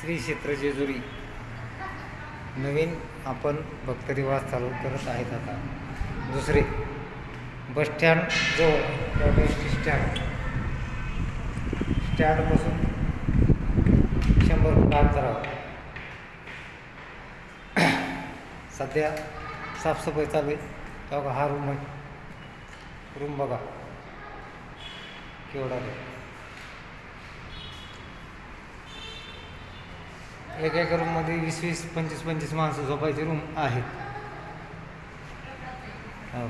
श्री क्षेत्र जेजुरी. नवीन आपण भक्तरिवास चालू करत आहेत आता. दुसरे बसस्टँड जवळ एस टी स्टँड स्टँडपासून शंभर फूट अंतरावर सध्या साफसफाई चालू आहे. बघा हा रूम आहे. रूम बघा. केवढा एक एका रूममध्ये वीस वीस पंचवीस पंचवीस माणसं झोपायचे रूम आहेत. हो.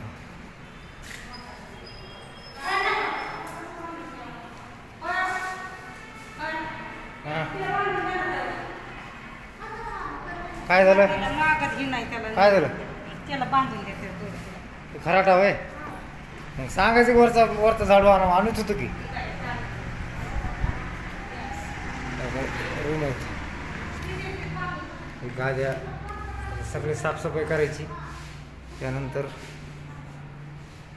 हा. काय झालं? काय झालं? त्याला बांधून देते खराटा होय? मग सांगायचं वरचा वरचा झाडू आणा आणूच होतं की. रूम आहेत. हे गाद्या सगळी साफसफाई करायची. त्यानंतर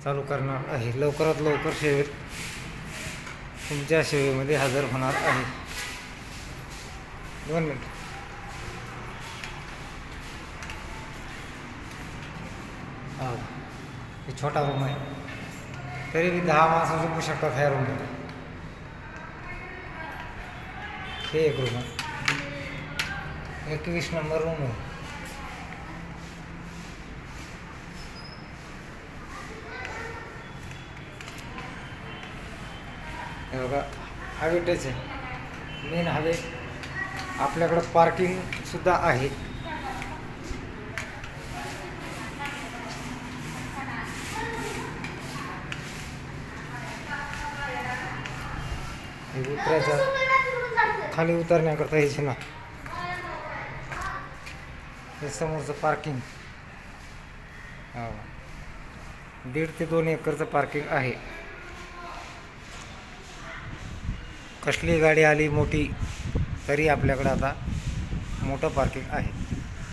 चालू करणार आहे. लवकरात लवकर सेवेत तुमच्या सेवेमध्ये हजर होणार आहे. दोन मिनिट. हा. हे छोटा रूम आहे. तरी बी दहा माणसं झोपू शकतात ह्या रूममध्ये हे एक रूम आहे. एकवीस नंबर रूम आहे हे बघा हवेटच आहे. मेन हवे आपल्याकडं पार्किंग सुद्धा आहे. उतरायचं. खाली उतरण्याकरता यायचे ना. हे समोरचं पार्किंग हो. दीड ते दोन एकरचं पार्किंग आहे. कसली गाडी आली मोठी तरी आपल्याकडं आता मोठं पार्किंग आहे.